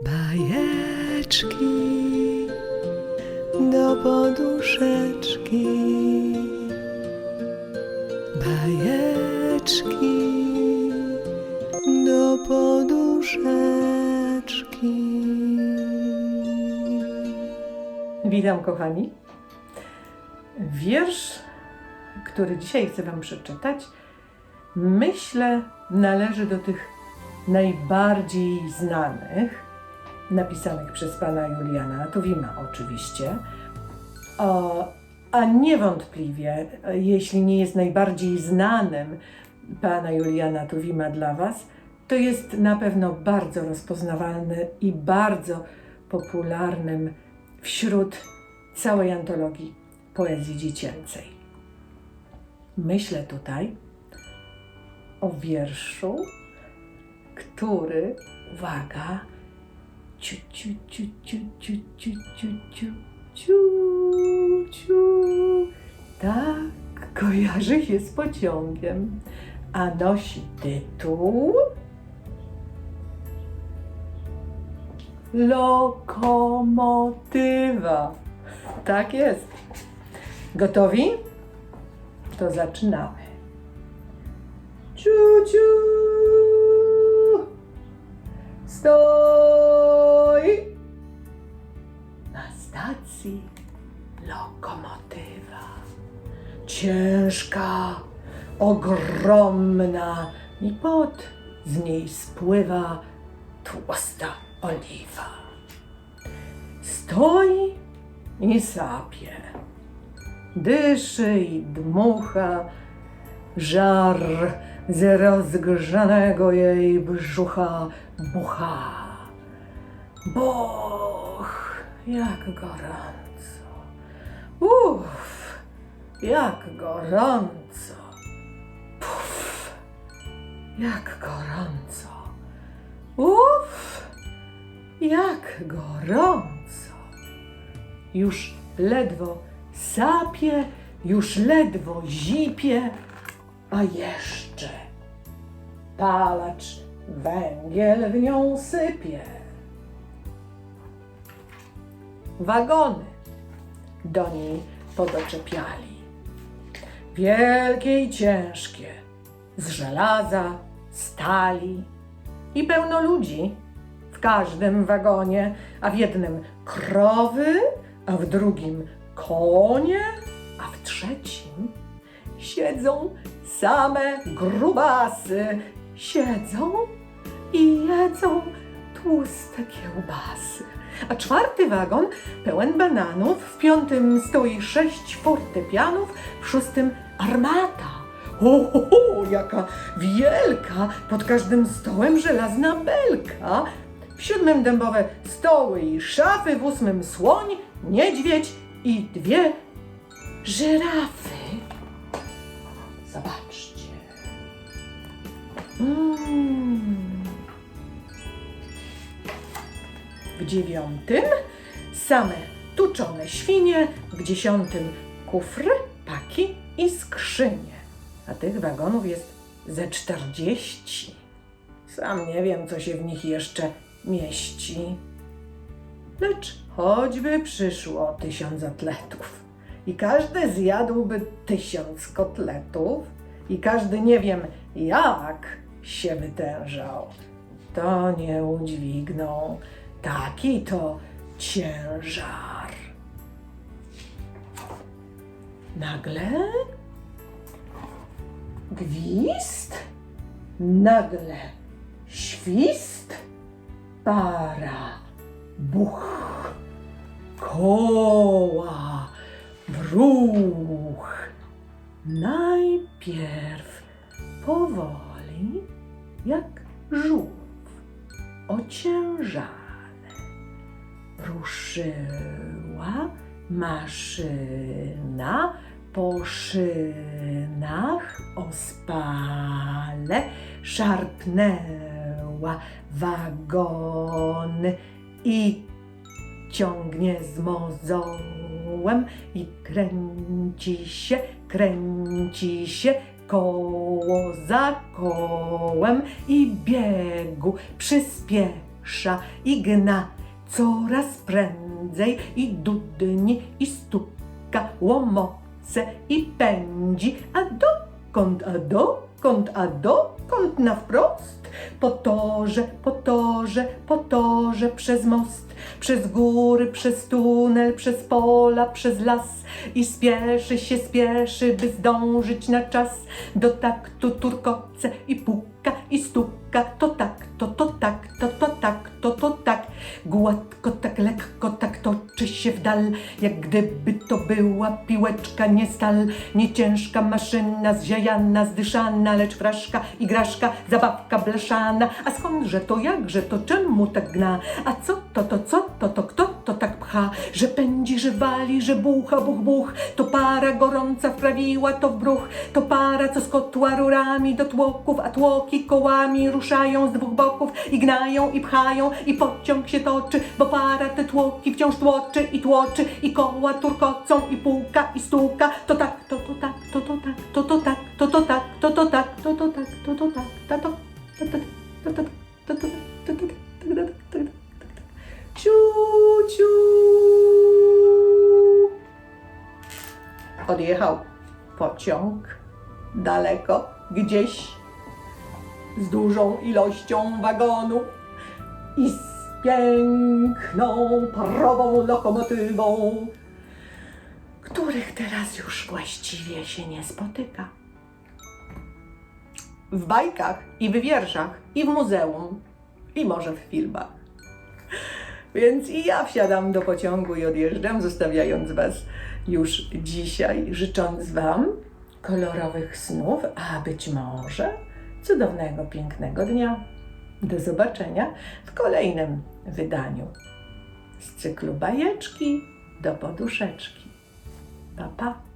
Bajeczki do poduszeczki. Bajeczki do poduszeczki. Witam, kochani. Wiersz, który dzisiaj chcę Wam przeczytać, myślę, należy do tych najbardziej znanych, napisanych przez pana Juliana Tuwima, oczywiście. O, a niewątpliwie, jeśli nie jest najbardziej znanym pana Juliana Tuwima dla Was, to jest na pewno bardzo rozpoznawalny i bardzo popularnym wśród całej antologii poezji dziecięcej. Myślę tutaj o wierszu, który, uwaga, ciu, ciu, ciu, ciu, ciu, ciu, ciu, ciu, ciu, ciu, tak kojarzy się z pociągiem, a nosi tytuł Lokomotywa. Tak jest. Gotowi? To zaczynamy. Ciu, ciu. Stoi. Na stacji lokomotywa. Ciężka, ogromna i pot z niej spływa tłusta oliwa. Stoi i sapie, dyszy i dmucha, żar z rozgrzanego jej brzucha bucha. Boch, jak gorąco. Uff, jak gorąco. Puf, jak gorąco. Uff, jak gorąco. Już ledwo sapie, już ledwo zipie, a jeszcze palacz węgiel w nią sypie. Wagony do niej podoczepiali. Wielkie i ciężkie, z żelaza, stali i pełno ludzi w każdym wagonie, a w jednym krowy, a w drugim konie, a w trzecim siedzą same grubasy. Siedzą i jedzą tłuste kiełbasy. A czwarty wagon pełen bananów, w piątym stoi sześć fortepianów, w szóstym armata. O, ho, ho, jaka wielka! Pod każdym stołem żelazna belka. W siódmym dębowe stoły i szafy, w ósmym słoń, niedźwiedź i dwie żyrafy. Zobaczcie. Mm. W dziewiątym same tuczone świnie, w dziesiątym kufry, paki i skrzynie. A tych wagonów jest ze czterdzieści. Sam nie wiem, co się w nich jeszcze mieści. Lecz choćby przyszło tysiąc atletów i każdy zjadłby tysiąc kotletów. I każdy nie wiem jak się wytężał, to nie udźwigną taki to ciężar. Nagle gwizd, nagle świst, para, buch, koła, bruch. Najpierw powoli, jak żółw, ociężale ruszyła maszyna po szynach ospale, szarpnęła wagony i ciągnie z mozoru kołem i kręci się, kręci się koło za kołem i biegu przyspiesza. I gna coraz prędzej i dudni i stuka łomoce i pędzi, a dokąd, a dokąd, a dokąd na wprost? Po torze, po torze, po torze, przez most, przez góry, przez tunel, przez pola, przez las i spieszy się, spieszy, by zdążyć na czas. Do taktu turkoce i puka i stuka, to tak, to to tak, to to tak, to to tak. Gładko, tak lekko, tak toczy się w dal, jak gdyby to była piłeczka, nie stal, nie ciężka maszyna, zziajana, zdyszana, lecz fraszka, igraszka, zabawka blaszana. A skądże to, jakże to, czemu tak gna? A co to, to, co to, to, kto to tak pcha? Że pędzi, że wali, że bucha, buch, buch, to para gorąca wprawiła to w bruch, to para, co skotła rurami do tłoków, a tłoki kołami ruszają z dwóch boków i gnają i pchają i pociąg się toczy, bo para te tłoki wciąż tłoczy i tłoczy i koła turkocą i puka i stuka, to tak, to to tak, to to tak, to to tak, to to tak, to to tak, to to tak, to to tak, to to, to to, to to, to to, to to, to to, to to, Ciu, ciu. Odjechał pociąg daleko, gdzieś z dużą ilością wagonu i z piękną parową lokomotywą, których teraz już właściwie się nie spotyka. W bajkach i w wierszach, i w muzeum, i może w filmach. Więc i ja wsiadam do pociągu i odjeżdżam, zostawiając Was już dzisiaj, życząc Wam kolorowych snów, a być może cudownego, pięknego dnia. Do zobaczenia w kolejnym wydaniu z cyklu bajeczki do poduszeczki. Pa, pa.